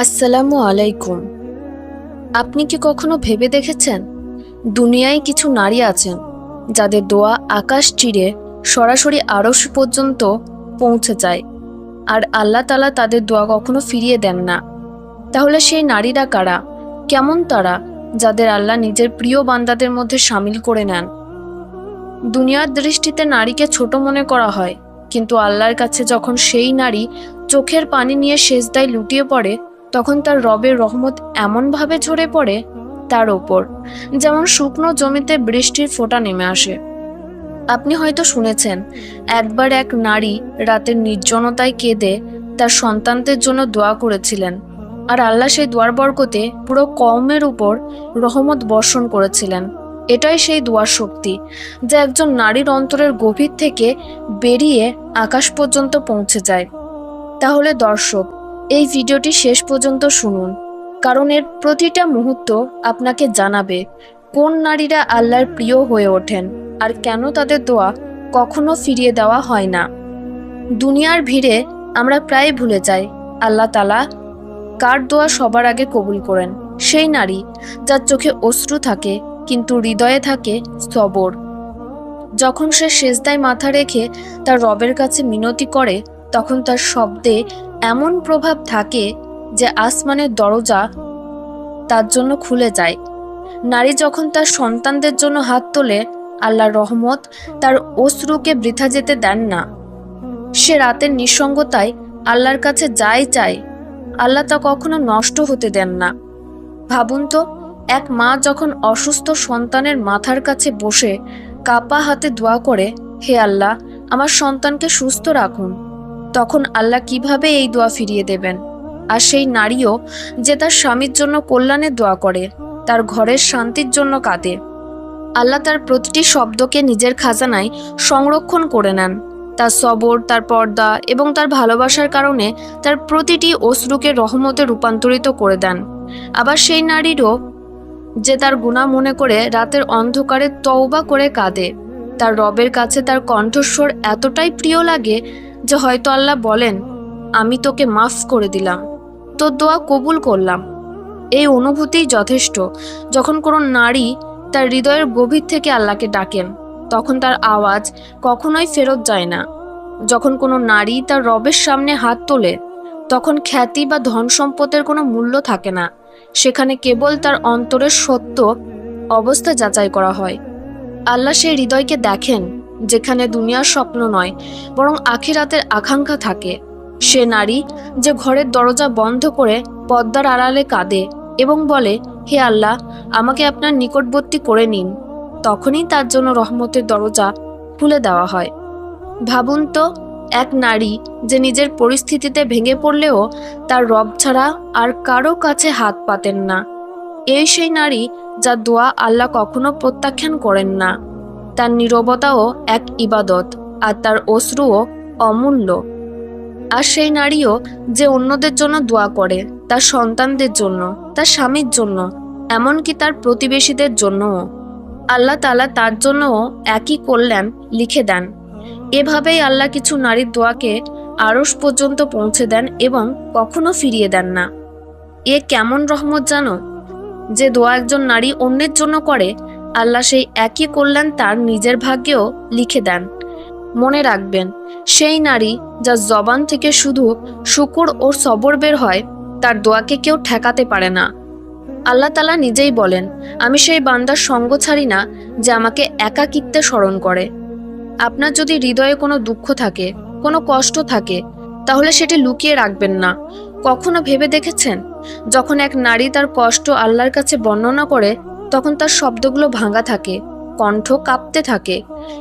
আসসালামু আলাইকুম। আপনি কি কখনো ভেবে দেখেছেন? দুনিয়ায় কিছু নারী আছেন, যাদের দোয়া আকাশ চিরে সরাসরি আড়স পর্যন্ত পৌঁছে যায়, আর আল্লাহ তালা তাদের দোয়া কখনো ফিরিয়ে দেন না। তাহলে সেই নারীরা কারা? কেমন তারা, যাদের আল্লাহ নিজের প্রিয় বান্দাদের মধ্যে সামিল করে নেন? দুনিয়ার দৃষ্টিতে নারীকে ছোট মনে করা হয়, কিন্তু আল্লাহর কাছে যখন সেই নারী চোখের পানি নিয়ে সেজদায় লুটিয়ে পড়ে তখন তার রবের রহমত এমনভাবে ঝরে পড়ে তার ওপর, যেমন শুকনো জমিতে বৃষ্টির ফোঁটা নেমে আসে। আপনি হয়তো শুনেছেন, একবার এক নারী রাতের নির্জনতায় কেঁদে তার সন্তানদের জন্য দোয়া করেছিলেন আর আল্লাহ সেই দোয়ার বরকতে পুরো কমের উপর রহমত বর্ষণ করেছিলেন। এটাই সেই দোয়ার শক্তি যা একজন নারীর অন্তরের গভীর থেকে বেরিয়ে আকাশ পর্যন্ত পৌঁছে যায়। তাহলে দর্শক এই ভিডিওটি শেষ পর্যন্ত শুনুন, কারণ এর প্রতিটা মুহূর্ত আপনাকে জানাবে কোন নারীরা আল্লাহর প্রিয় হয়ে ওঠেন আর কেন তাদের দোয়া কখনো ফিরিয়ে দেওয়া হয় না। দুনিয়ার ভিড়ে আমরা প্রায় ভুলে যাই, আল্লাহ তালা কার দোয়া সবার আগে কবুল করেন। সেই নারী যার চোখে অশ্রু থাকে, কিন্তু হৃদয়ে থাকে সবর। যখন সে সেজদায় মাথা রেখে তার রবের কাছে মিনতি করে, তখন তার শব্দে এমন প্রভাব থাকে যে আসমানের দরজা তার জন্য খুলে যায়। নারী যখন তার সন্তানদের জন্য হাত তোলে, আল্লাহর রহমত তার অশ্রুকে বৃথা যেতে দেন না। সে রাতের নিঃসঙ্গতায় আল্লাহর কাছে যাই চায়, আল্লাহ তা কখনো নষ্ট হতে দেন না। ভাবুন তো, এক মা যখন অসুস্থ সন্তানের মাথার কাছে বসে কাপা হাতে দোয়া করে, হে আল্লাহ, আমার সন্তানকে সুস্থ রাখুন। তখন আল্লাহ কীভাবে এই দোয়া ফিরিয়ে দেবেন? আর সেই নারীও যে তার স্বামীর জন্য কল্যাণের দোয়া করে, তার ঘরের শান্তির জন্য কাঁদে। আল্লাহ তার প্রতিটি শব্দকে নিজের খাজানায় সংরক্ষণ করে নেন। তার সবর, তার পর্দা এবং তার ভালোবাসার কারণে তার প্রতিটি অশ্রুকে রহমতে রূপান্তরিত করে দেন। আবার সেই নারীরও যে তার গুণা মনে করে রাতের অন্ধকারে তওবা করে কাঁদে, তার রবের কাছে তার কণ্ঠস্বর এতটাই প্রিয় লাগে যে হয়তো আল্লাহ বলেন, আমি তোকে মাফ করে দিলাম। তোর দোয়া কবুল করলাম। এই অনুভূতিই যথেষ্ট। যখন কোনো নারী তার হৃদয়ের গভীর থেকে আল্লাহকে ডাকেন, তখন তার আওয়াজ কখনোই ফেরত যায় না। যখন কোনো নারী তার রবের সামনে হাত তোলে, তখন খ্যাতি বা ধন সম্পদের কোনো মূল্য থাকে না। সেখানে কেবল তার অন্তরের সত্য অবস্থা যাচাই করা হয়। আল্লাহ সেই হৃদয়কে দেখেন যেখানে দুনিয়ার স্বপ্ন নয়, বরং আখিরাতের আকাঙ্ক্ষা থাকে। সে নারী যে ঘরের দরজা বন্ধ করে পদ্মার আড়ালে কাঁদে এবং বলে, হে আল্লাহ, আমাকে আপনার নিকটবর্তী করে নিন। তখনই তার জন্য রহমতের দরজা খুলে দেওয়া হয়। ভাবুন তো, এক নারী যে নিজের পরিস্থিতিতে ভেঙে পড়লেও তার রব ছাড়া আর কারও কাছে হাত পাতেন না। এই সেই নারী যা দোয়া আল্লাহ কখনো প্রত্যাখ্যান করেন না। তার নীরবতাও এক ইবাদত, আর তার অশ্রুও অমূল্য। আর সেই নারীও যে অন্যদের জন্য দোয়া করে, তার সন্তানদের জন্য, তার স্বামীর জন্য, এমনকি তার প্রতিবেশীদের জন্যও। আল্লাহ তালা তার জন্যও একই কল্যাণ লিখে দেন। এভাবেই আল্লাহ কিছু নারীর দোয়াকে আরস পর্যন্ত পৌঁছে দেন এবং কখনো ফিরিয়ে দেন না। এ কেমন রহমত জানো? যে দোয়া একজন নারী অন্যের জন্য করে আল্লাহ সেই একই কল্যাণ তার নিজের ভাগ্যেও লিখে দেন। মনে রাখবেন, সেই নারী যা জবান থেকে শুধু শুকুর ও সবর বের হয়, তার দোয়াকে কেউ ঠেকাতে পারে না। আল্লাহ তালা নিজেই বলেন, আমি সেই বান্দার সঙ্গ ছাড়ি না যে আমাকে একাকিত্বে স্মরণ করে। আপনার যদি হৃদয়ে কোনো দুঃখ থাকে, কোনো কষ্ট থাকে, তাহলে সেটি লুকিয়ে রাখবেন না। কখনো ভেবে দেখেছেন? যখন এক নারী তার কষ্ট আল্লাহর কাছে বর্ণনা করে তখন তার শব্দগুলো ভাঙা থাকে, কণ্ঠ কাঁপতে থাকে।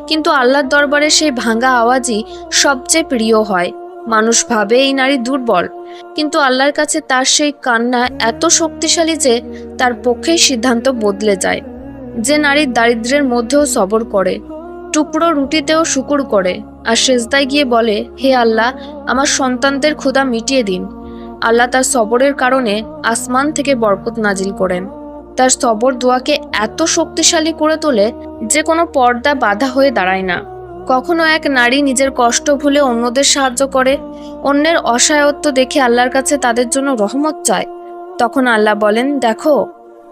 কিন্তু আল্লাহর দরবারে সেই ভাঙা আওয়াজই সবচেয়ে প্রিয় হয়। মানুষ ভাবে এই নারী দুর্বল, কিন্তু আল্লাহর কাছে তার সেই কান্না এত শক্তিশালী যে তার পক্ষেই সিদ্ধান্ত বদলে যায়। যে নারীর দারিদ্র্যের মধ্যেও সবর করে, টুকরো রুটিতেও শুকুর করে আর সেজদায় গিয়ে বলে, হে আল্লাহ, আমার সন্তানদের ক্ষুধা মিটিয়ে দিন। আল্লাহ তার সবরের কারণে আসমান থেকে বরকত নাজিল করেন। তার সবর দোয়াকে এত শক্তিশালী করে তোলে যে কোনো পর্দা বাধা হয়ে দাঁড়ায় না। কখনো এক নারী নিজের কষ্ট ভুলে অন্যদের সাহায্য করে, অন্যের অসহায়ত্ব দেখে আল্লাহর কাছে তাদের জন্য রহমত চায়। তখন আল্লাহ বলেন, দেখো,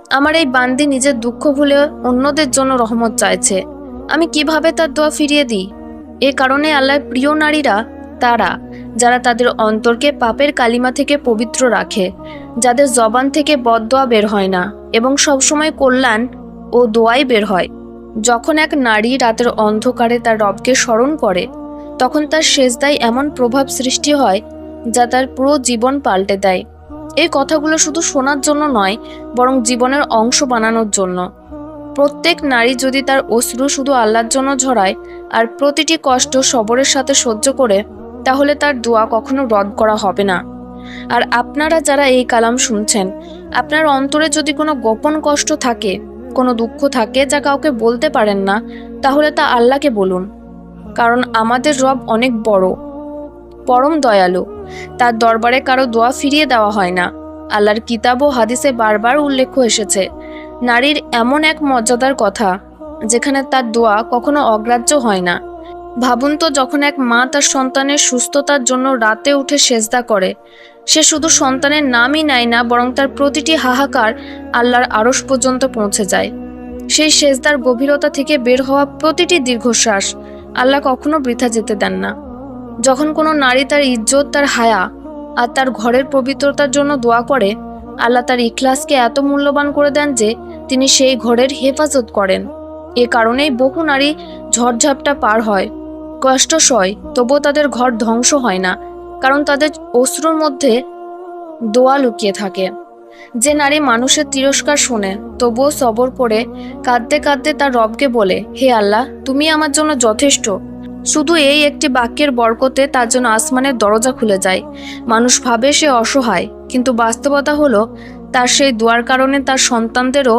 আমার এই বান্দি নিজের দুঃখ ভুলে অন্যদের জন্য রহমত চাইছে। আমি কীভাবে তার দোয়া ফিরিয়ে দিই? এ কারণে আল্লাহর প্রিয় নারীরা, তারা যারা তাদের অন্তরকে পাপের কালিমা থেকে পবিত্র রাখে, যাদের জবান থেকে বদদোয়া বের হয় না এবং সবসময় কল্যাণ ও দোয়াই বের হয়। যখন এক নারী রাতের অন্ধকারে তার রবকে স্মরণ করে, তখন তার শেষদায় এমন প্রভাব সৃষ্টি হয় যা তার পুরো জীবন পাল্টে দেয়। এই কথাগুলো শুধু শোনার জন্য নয়, বরং জীবনের অংশ বানানোর জন্য। প্রত্যেক নারী যদি তার অশ্রু শুধু আল্লাহর জন্য ঝরায় আর প্রতিটি কষ্ট সবরের সাথে সহ্য করে তাহলে তার দোয়া কখনো রদ করা হবে না। আর আপনারা যারা এই কালাম শুনছেন, আপনার অন্তরে যদি কোনো গোপন কষ্ট থাকে, কোনো দুঃখ থাকে যা কাউকে বলতে পারেন না, তাহলে তা আল্লাহকে বলুন। কারণ আমাদের রব অনেক বড়, পরম দয়ালু। তার দরবারে কারও দোয়া ফিরিয়ে দেওয়া হয় না। আল্লাহর কিতাব ও হাদিসে বারবার উল্লেখ এসেছে, নারীর এমন এক মর্যাদার কথা, যেখানে তার দোয়া কখনো অগ্রাহ্য হয় না। ভাবুন তো যখন এক মা তার সন্তানের সুস্থতার জন্য রাতে উঠে সেজদা করে, সে শুধু সন্তানের নামই নেয় না, বরং তার প্রতিটি হাহাকার আল্লাহর আড়স পর্যন্ত পৌঁছে যায়। সেই সেজদার গভীরতা থেকে বের হওয়া প্রতিটি দীর্ঘশ্বাস আল্লাহ কখনো বৃথা যেতে দেন না। যখন কোনো নারী তার ইজ্জত, তার হায়া আর তার ঘরের পবিত্রতার জন্য দোয়া করে, আল্লাহ তার ইখলাসকে এত মূল্যবান করে দেন যে তিনি সেই ঘরের হেফাজত করেন। এ কারণেই বহু নারী ঝড়ঝাপটা পার হয়। কষ্ট সয়, তবুও তাদের ঘর ধ্বংস হয় না, কারণ তাদের অশ্রুর মধ্যে দোয়া লুকিয়ে থাকে। যে নারী মানুষের তিরস্কার শোনে, তবুও সবর করে, কাঁদতে কাঁদতে তার রবকে বলে, হে আল্লাহ, তুমি আমার জন্য যথেষ্ট। শুধু এই একটি বাক্যের বরকতে তার জন্য আসমানের দরজা খুলে যায়। মানুষ ভাবে সে অসহায়, কিন্তু বাস্তবতা হলো, তার সেই দোয়ার কারণে তার সন্তানদেরও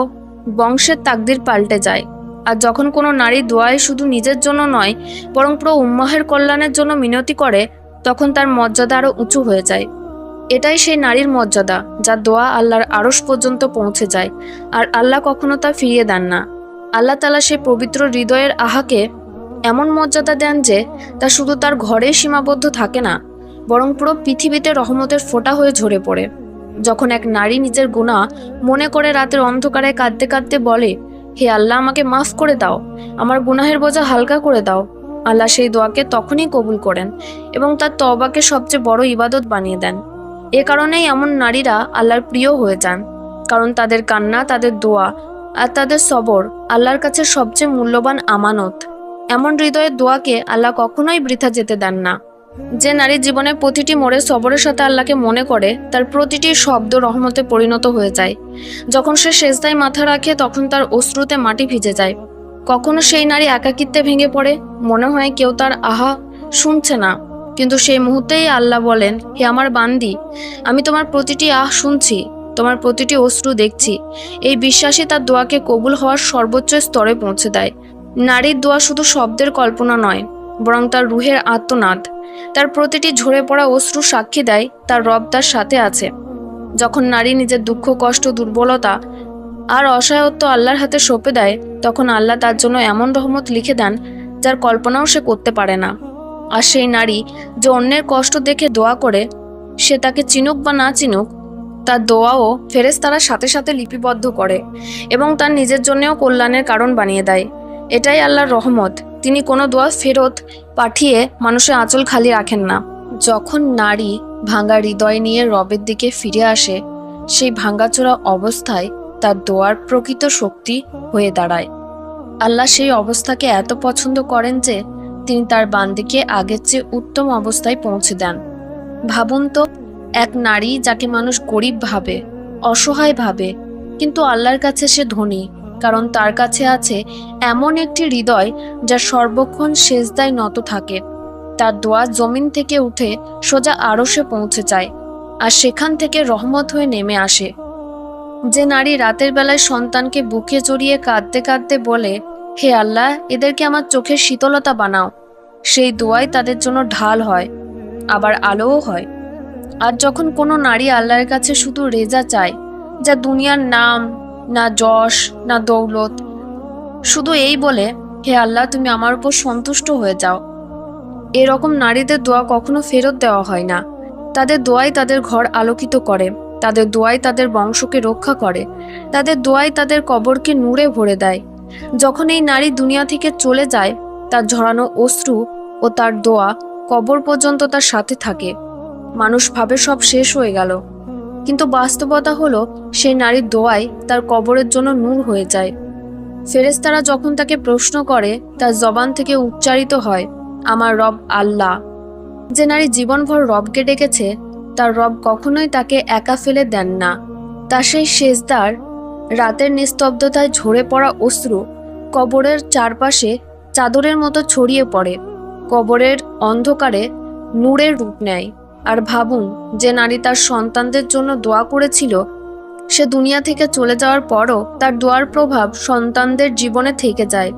বংশের তাকদির পাল্টে যায়। আর যখন কোনো নারী দোয়ায় শুধু নিজের জন্য নয়, বরং পুরো উম্মাহের কল্যাণের জন্য মিনতি করে, তখন তার মর্যাদা আরও উঁচু হয়ে যায়। এটাই সেই নারীর মর্যাদা, যা দোয়া আল্লাহর আড়স পর্যন্ত পৌঁছে যায়, আর আল্লাহ কখনো তা ফিরিয়ে দেন না। আল্লাহ তালা সেই পবিত্র হৃদয়ের আহাকে এমন মর্যাদা দেন যে, তা শুধু তার ঘরেই সীমাবদ্ধ থাকে না, বরং পুরো পৃথিবীতে রহমতের ফোঁটা হয়ে ঝরে পড়ে। যখন এক নারী নিজের গুণা মনে করে রাতের অন্ধকারে কাঁদতে কাঁদতে বলে হে আল্লাহ, আমাকে মাফ করে দাও। আমার গুনাহের বোঝা হালকা করে দাও। আল্লাহ সেই দোয়াকে তখনই কবুল করেন এবং তার তবাকে সবচেয়ে বড় ইবাদত বানিয়ে দেন। এ কারণেই এমন নারীরা আল্লাহর প্রিয় হয়ে যান, কারণ তাদের কান্না, তাদের দোয়া আর তাদের সবর আল্লাহর কাছে সবচেয়ে মূল্যবান আমানত। এমন হৃদয়ের দোয়াকে আল্লাহ কখনোই বৃথা যেতে দেন না। যে নারী জীবনে প্রতিটি মোড়ে সবরের সাথে আল্লাহকে মনে করে, তার প্রতিটি শব্দ রহমতে পরিণত হয়ে যায়। যখন সে শেষদায় মাথা রাখে, তখন তার অশ্রুতে মাটি ভিজে যায়। কখনো সেই নারী একাকিত্বে ভেঙে পড়ে, মনে হয় কেউ তার, আহা, শুনছে না। কিন্তু সেই মুহূর্তেই আল্লাহ বলেন, হে আমার বান্দি, আমি তোমার প্রতিটি আহ শুনছি, তোমার প্রতিটি অশ্রু দেখছি। এই বিশ্বাসই তার দোয়াকে কবুল হওয়ার সর্বোচ্চ স্তরে পৌঁছে দেয়। নারীর দোয়া শুধু শব্দের কল্পনা নয় বরং তার রুহের আত্মনাদ। তার প্রতিটি ঝরে পড়া অশ্রু সাক্ষী দেয় তার রব তার সাথে আছে। যখন নারী নিজের দুঃখ, কষ্ট, দুর্বলতা আর অসহায়ত্ব আল্লাহর হাতে সঁপে দেয়, তখন আল্লাহ তার জন্য এমন রহমত লিখে দেন যার কল্পনাও সে করতে পারে না। আর সেই নারী যে অন্যের কষ্ট দেখে দোয়া করে, সে তাকে চিনুক বা না চিনুক, তার দোয়াও ফেরেস তারা সাথে সাথে লিপিবদ্ধ করে এবং তার নিজের জন্যও কল্যাণের কারণ বানিয়ে দেয়। এটাই আল্লাহর রহমত। তিনি কোনো দোয়া ফেরত পাঠিয়ে মানুষের আঁচল খালি রাখেন না। যখন নারী ভাঙ্গা হৃদয় নিয়ে রবের দিকে ফিরে আসে, সেই ভাঙ্গাচোরা অবস্থায় তার দোয়ার প্রকৃত শক্তি হয়ে দাঁড়ায়। আল্লাহ সেই অবস্থাকে এত পছন্দ করেন যে তিনি তার বান্দিকে আগের চেয়ে উত্তম অবস্থায় পৌঁছে দেন। ভাবুন তো, এক নারী যাকে মানুষ গরিব ভাবে, অসহায় ভাবে, কিন্তু আল্লাহর কাছে সে ধনী কারণ তার কাছে আছে এমন একটি হৃদয় যা সর্বক্ষণ সেজদায় নত থাকে। তার দোয়া জমিন থেকে উঠে সোজা আরশে পৌঁছে যায় আর সেখান থেকে রহমত হয়ে নেমে আসে। যে নারী রাতের বেলায় সন্তানকে বুকে জড়িয়ে কাঁদতে কাঁদতে বলে, হে আল্লাহ, এদেরকে আমার চোখের শীতলতা বানাও। সেই দোয়াই তাদের জন্য ঢাল হয়, আবার আলোও হয়। আর যখন কোনো নারী আল্লাহর কাছে শুধু রেজা চায়, যা দুনিয়ার নাম না যশ, না দৌলত। শুধু এই বলে, হে আল্লাহ, তুমি আমার উপর সন্তুষ্ট হয়ে যাও। এরকম নারীদের দোয়া কখনো ফেরত দেওয়া হয় না। তাদের দোয়াই তাদের ঘর আলোকিত করে। তাদের দোয়াই তাদের বংশকে রক্ষা করে। তাদের দোয়াই তাদের কবরকে নূরে ভরে দেয়। যখন এই নারী দুনিয়া থেকে চলে যায়, তার ঝরানো অশ্রু ও তার দোয়া কবর পর্যন্ত তার সাথে থাকে। মানুষ ভাবে সব শেষ হয়ে গেল। কিন্তু বাস্তবতা হলো, সেই নারীর দোয়াই তার কবরের জন্য নূর হয়ে যায়। ফেরেশতারা যখন তাকে প্রশ্ন করে, তার জবান থেকে উচ্চারিত হয়, আমার রব আল্লাহ। যে নারী জীবনভর রবকে ডেকেছে, তার রব কখনোই তাকে একা ফেলে দেন না। তা সেই শেষদার, রাতের নিস্তব্ধতায় ঝরে পড়া অশ্রু কবরের চারপাশে চাদরের মতো ছড়িয়ে পড়ে। কবরের অন্ধকারে নূরের রূপ নেয়। আর ভাবুন, যে নারী তার সন্তানদের জন্য দোয়া করেছিল, সে দুনিয়া থেকে চলে যাওয়ার পরও তার দোয়ার প্রভাব সন্তানদের জীবনে থেকে যায়।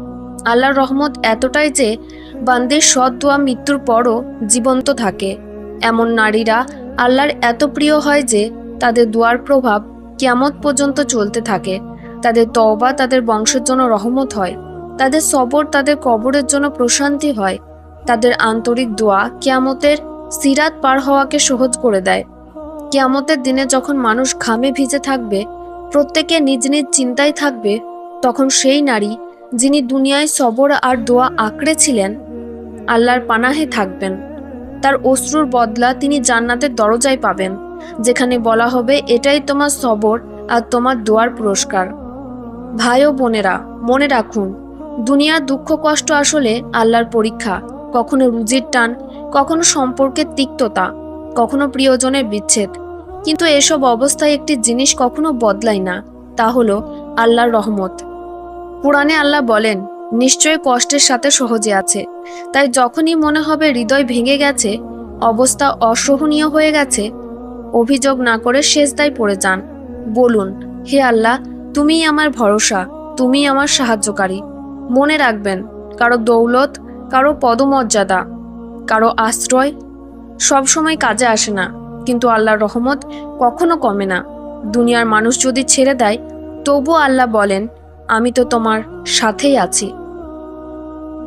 আল্লাহর রহমত এতটাই যে বান্দির সৎ দোয়া মৃত্যুর পরও জীবন্ত থাকে। এমন নারীরা আল্লাহর এত প্রিয় হয় যে তাদের দোয়ার প্রভাব কিয়ামত পর্যন্ত চলতে থাকে। তাদের তওবা তাদের বংশের জন্য রহমত হয়। তাদের সবর তাদের কবরের জন্য প্রশান্তি হয়। তাদের আন্তরিক দোয়া কিয়ামতের সিরাত পার হওয়াকে সহজ করে দেয়। কেয়ামতের দিনে যখন মানুষ ঘামে ভিজে থাকবে, প্রত্যেকে নিজ নিজ চিন্তায় থাকবে, তখন সেই নারী, যিনি দুনিয়ায় সবর আর দোয়া আঁকড়ে ছিলেন, আল্লাহর পানাহে থাকবেন। তার অশ্রুর বদলা তিনি জান্নাতের দরজায় পাবেন, যেখানে বলা হবে, এটাই তোমার সবর আর তোমার দোয়ার পুরস্কার। ভাই ও বোনেরা, মনে রাখুন, দুনিয়ার দুঃখ কষ্ট আসলে আল্লাহর পরীক্ষা, কখনো রুজির টান কখনো সম্পর্কের তিক্ততা, কখনো প্রিয়জনের বিচ্ছেদ। কিন্তু এসব অবস্থায় একটি জিনিস কখনো বদলায় না, তা হলো আল্লাহর রহমত। পুরাণে আল্লাহ বলেন, নিশ্চয় কষ্টের সাথে সহজে আছে। তাই যখনই মনে হবে হৃদয় ভেঙে গেছে, অবস্থা অসহনীয় হয়ে গেছে, অভিযোগ না করে শেষদায় পড়ে যান। বলুন, হে আল্লাহ, তুমিই আমার ভরসা, তুমিই আমার সাহায্যকারী। মনে রাখবেন, কারও দৌলত, কারও পদমর্যাদা কারও আশ্রয় সবসময় কাজে আসে না। কিন্তু আল্লাহর রহমত কখনো কমে না। দুনিয়ার মানুষ যদি ছেড়ে দেয় তবু আল্লাহ বলেন, আমি তো তোমার সাথেই আছি।